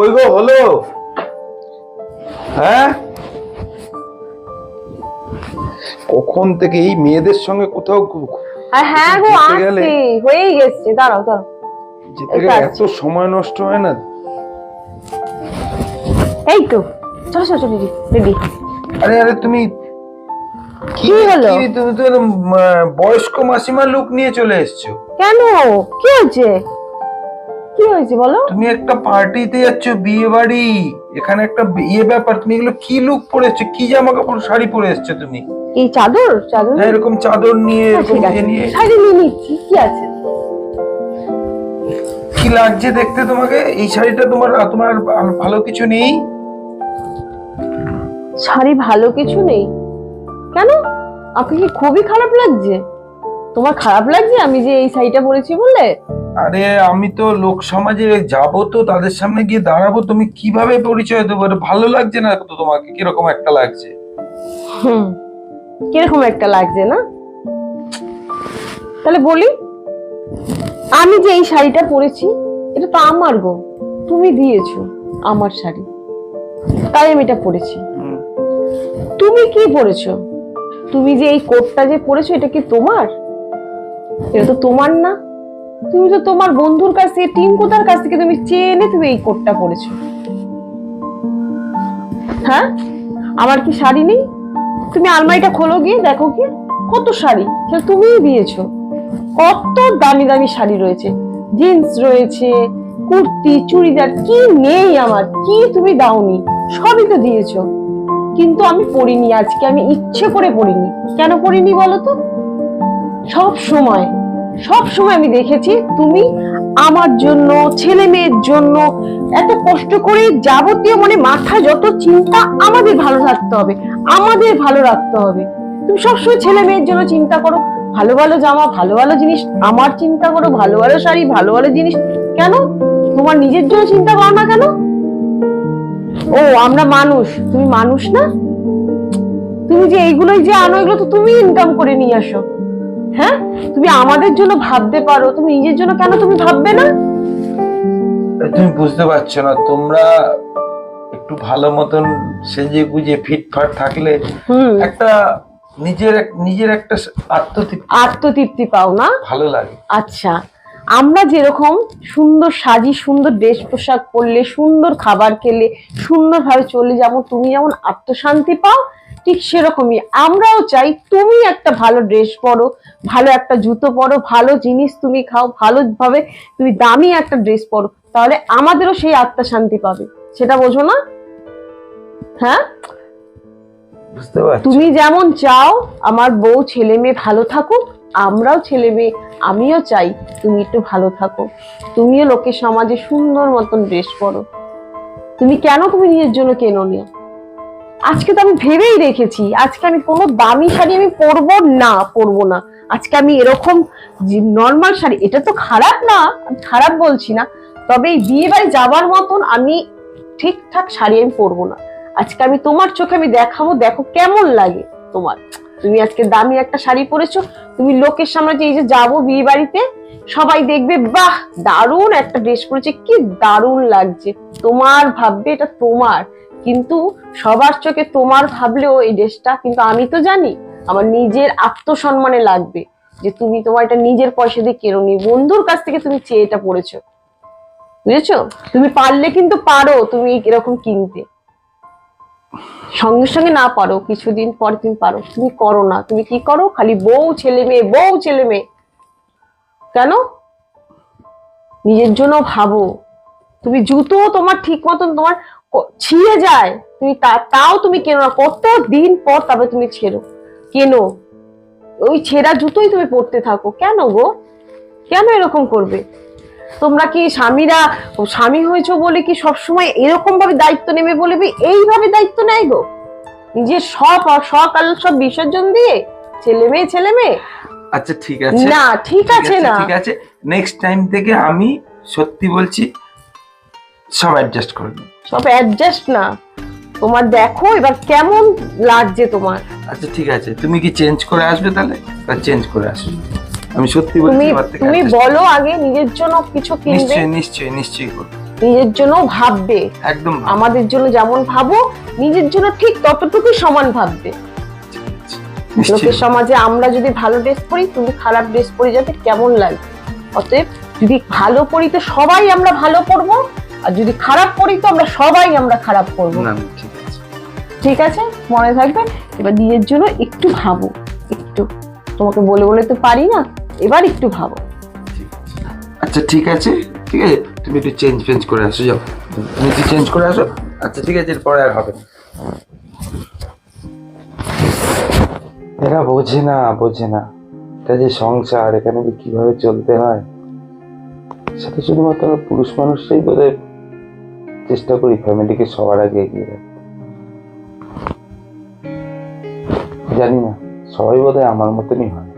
কই গো হলো? হ্যাঁ? কখন থেকে এই মেয়েদের সঙ্গে কোথাও আর হ্যাঁ গো আসছি। হয়েই গেছে দাঁড়াও দাঁড়াও। যেতে গেলে এত সময় নষ্ট হয় না? এই তো চলো চলো চলো রেডি। আরে আরে তুমি কি হলো? তুমি তো বয়স্ক মাসিমার লুক নিয়ে চলে এসছো। কেন? কি হয়েছে? কি হয়েছে বলো? তুমি একটা পার্টিতে যাচ্ছ বিয়ে বাড়ি এখানে একটা বিয়ে ব্যাপার তুমি এগুলো কি লুক পরে এসছো কি জামা কাপড় শাড়ি পরে এসছো তুমি? এই চাদর? চাদর? হ্যাঁ এরকম চাদর নিয়ে হ্যাঁ, এরকম ইয়ে নিয়ে। শাড়ি নিয়ে নিচ্ছি কি আছে? কি লাগছে দেখতে তোমাকে? এই শাড়িটা তোমার তোমার ভালো কিছু নেই? শাড়ি ভালো কিছু নেই। কেন? আপনি কি খুবই খারাপ লাগছে? তোমার খারাপ লাগছে আমি যে এই শাড়িটা পরেছি বললে? আরে আমি তো লোক সমাজে যাব তো তাদের সামনে গিয়ে দাঁড়াবো তুমি কীভাবে পরিচয় দেবো? ভালো লাগছে না তো তোমাকে কীরকম একটা লাগছে? হুম কীরকম একটা লাগছে না? তাহলে বলি আমি যে এই শাড়িটা পরেছি এটা তো আমার গো তুমি দিয়েছ আমার শাড়ি তাই আমি এটা পরেছি। তুমি কি পরেছো? তুমি যে এই কোটটা যে পরেছো এটা কি তোমার? এটা তো তোমার না। তুমি তো তোমার বন্ধুর কাছ টিঙ্কুদার কাছ থেকে তুমি চেয়ে এনে তুমি এই কোটটা পরেছো। হ্যাঁ? আমার কি শাড়ি নেই? তুমি আলমারিটা খোলো গিয়ে, দেখো কি, কত শাড়ি সেটা তুমিই দিয়েছ। কত দামি দামি শাড়ি রয়েছে, জিন্স রয়েছে, কুর্তি, চুড়িদার, কি নেই আমার, কি তুমি দাওনি, সবই তো দিয়েছ। কিন্তু আমি পড়িনি আজকে আমি ইচ্ছে করে পড়িনি কেন পড়িনি বলো তো? সব সময়। সব সময় আমি দেখেছি তুমি আমার জন্য, ছেলে মেয়ের জন্য এত কষ্ট করে যাবতীয় মানে মাথায় যত চিন্তা আমাদের ভালো থাকতে হবে, আমাদের ভালো রাখতে হবে। তুমি সবসময় ছেলে মেয়ের জন্য চিন্তা করো, ভালো ভালো জামা, ভালো ভালো জিনিস, আমার চিন্তা করো, ভালো ভালো শাড়ি, ভালো ভালো জিনিস। কেন? তোমার নিজের জন্য চিন্তা করো না কেন? ও, আমরা মানুষ, তুমি মানুষ না? তুমি যে এইগুলোই যে আনো, এগুলো তো তুমি ইনকাম করে নিয়ে আসো। হ্যাঁ? তুমি আমাদের জন্য ভাবতে পারো তুমি নিজের জন্য কেন তুমি ভাববে না? তুমি বুঝতে পারছ না তোমরা একটু ভালো মতন সেজে গুজে ফিটফাট থাকলে একটা নিজের নিজের একটা আত্মতৃপ্তি আত্মতৃপ্তি পাও না? ভালো লাগে। আচ্ছা আমরা যেরকম সুন্দর সাজি সুন্দর ড্রেস পোশাক পরলে সুন্দর খাবার খেলে সুন্দরভাবে চলে যেমন তুমি যেমন আত্মশান্তি পাও ঠিক সেরকমই। আমরাও চাই তুমি একটা ভালো ড্রেস পরো ভালো একটা জুতো পরো ভালো জিনিস তুমি খাও ভালোভাবে তুমি দামি একটা ড্রেস পরো তাহলে আমাদেরও সেই আত্মা শান্তি পাবে। সেটা বোঝো না? হ্যাঁ? তুমি যেমন চাও আমার বউ ছেলে মেয়ে ভালো থাকুক আমরাও ছেলে মেয়ে আমিও চাই তুমি একটু ভালো থাকো। তুমিও লোকের সমাজে সুন্দর মতন ড্রেস পরো। তুমি কেন তুমি নিজের জন্য কেনো নি? আজকে তো আমি ভেবেই রেখেছি, আজকে আমি কোনো দামি শাড়ি আমি পরবো না পরবো না। আজকে আমি এরকম নর্মাল শাড়ি, এটা তো খারাপ না খারাপ বলছি না, তবে এই বিয়ে বাড়ি যাওয়ার মতন আমি ঠিকঠাক শাড়ি আমি পরবো না। আজকে আমি তোমার চোখে আমি দেখাবো, দেখো কেমন লাগে তোমার। তুমি আজকে দামি একটা শাড়ি পরেছো, তুমি লোকের সামনে যে এই যে যাব বিয়ে বাড়িতে সবাই দেখবে, বাহ, দারুণ একটা ড্রেস পরেছে, কি দারুণ লাগছে। তোমার ভাববে, এটা তোমার। কিন্তু সবার চোখে তোমার ভাবলেও এই ড্রেসটা, কিন্তু আমি তো জানি আমার নিজের আত্মসম্মানে লাগবে যে তুমি তোমার এটা নিজের পয়সা দিয়ে কেরোনি বন্ধুর কাছ থেকে তুমি চেয়ে এটা পড়েছো। বুঝেছ? তুমি পারলে কিন্তু পারো তুমি এরকম কিনতে। সঙ্গে সঙ্গে না পারো, কিছুদিন পর তুমি পারো। তুমি করো না। তুমি কি করো? খালি বউ, ছেলে মেয়ে, বউ, ছেলে মেয়ে। কেন? নিজের জন্য ভাবো। তুমি জুতো তোমার ঠিক মতন তোমার ছিঁড়ে যায়। তুমি তা- তাও তুমি কেনো না। কত দিন পর তবে তুমি ছেড়ো। কেনো? ওই ছেঁড়া জুতোই তুমি পরতে থাকো। কেন গো? কেন এরকম করবে? তোমরা কি স্বামীরা স্বামী হয়েছো বলে কি সবসময় এরকম ভাবে দায়িত্ব নেবে বলে এইভাবে দায়িত্ব নেয় গো? নিজের সব আল সব বিসর্জন দিয়ে ছেলে মেয়ে ছেলে মেয়ে? আচ্ছা ঠিক আছে। না ঠিক আছে না। ঠিক আছে। নেক্সট টাইম থেকে আমি সত্যি বলছি সব অ্যাডজাস্ট করে নেব সব অ্যাডজাস্ট না। তোমার দেখো এবার কেমন লাগছে তোমার। আচ্ছা ঠিক আছে। তুমি কি চেঞ্জ করে আসবে তাহলে? চেঞ্জ করে আসবে। আমি সত্যি বলছি তুমি এবার থেকে তুমি adjust- বলো আগে নিজের জন্য কিছু কিনবে। নিশ্চয়ই নিশ্চয়ই নিশ্চয়ই করব। নিজের জন্য ভাববে। একদম আমাদের জন্য যেমন ভাবো নিজের জন্য ঠিক ততটুকুই সমান ভাববে। লোকের সমাজে আমরা যদি ভালো ড্রেস পরি তুমি খারাপ ড্রেস পরে যাবে কেমন লাগবে? অতএব যদি ভালো পরি তো সবাই আমরা ভালো পরবো। আর যদি খারাপ করি তো আমরা সবাই আমরা খারাপ না, ঠিক আছে। ঠিক আছে? মনে থাকবে? এবার নিজের জন্য একটু ভাবো। একটু। তোমাকে বলে বলে তো পারি না। এবার একটু ভাবো। আচ্ছা ঠিক আছে। ঠিক আছে? তুমি একটু চেঞ্জ ফেঞ্জ করে আসো যাও। তুমি একটু চেঞ্জ করে আসো। আচ্ছা ঠিক আছে এরপরে আর হবে না। এরা বোঝে না বোঝে না। এটা যে সংসার এখানে যে কীভাবে চলতে হয়। সেটা শুধুমাত্র পুরুষ মানুষরাই বোধহয় চেষ্টা করি ফ্যামিলিকে সবার আগে এগিয়ে রাখতে জানি না সবাই বোধহয় আমার মতনই হয়।